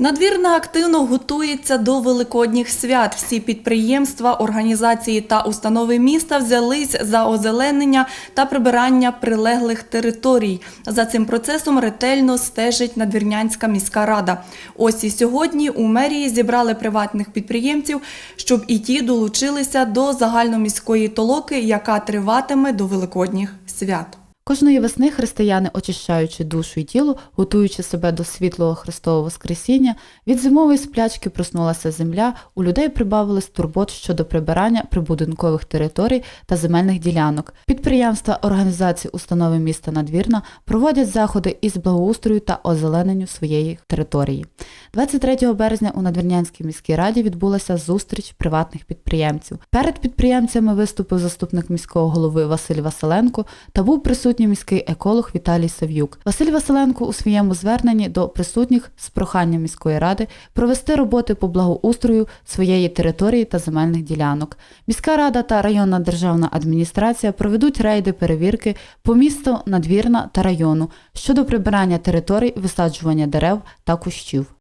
Надвірна активно готується до великодніх свят. Всі підприємства, організації та установи міста взялись за озеленення та прибирання прилеглих територій. За цим процесом ретельно стежить Надвірнянська міська рада. Ось і сьогодні у мерії зібрали приватних підприємців, щоб і ті долучилися до загальноміської толоки, яка триватиме до великодніх свят. Кожної весни християни, очищаючи душу і тіло, готуючи себе до світлого Христового Воскресіння, від зимової сплячки проснулася земля, у людей прибавилось турбот щодо прибирання прибудинкових територій та земельних ділянок. Підприємства, організації, установи міста Надвірна проводять заходи із благоустрою та озелененню своєї території. 23 березня у Надвірнянській міській раді відбулася зустріч приватних підприємців. Перед підприємцями виступив заступник міського голови Василь Василенко та був присутній міський еколог Віталій Сав'юк. Василь Василенко у своєму зверненні до присутніх з проханням міської ради провести роботи по благоустрою своєї території та земельних ділянок. Міська рада та районна державна адміністрація проведуть рейди перевірки по місту Надвірна та району щодо прибирання територій, висаджування дерев та кущів.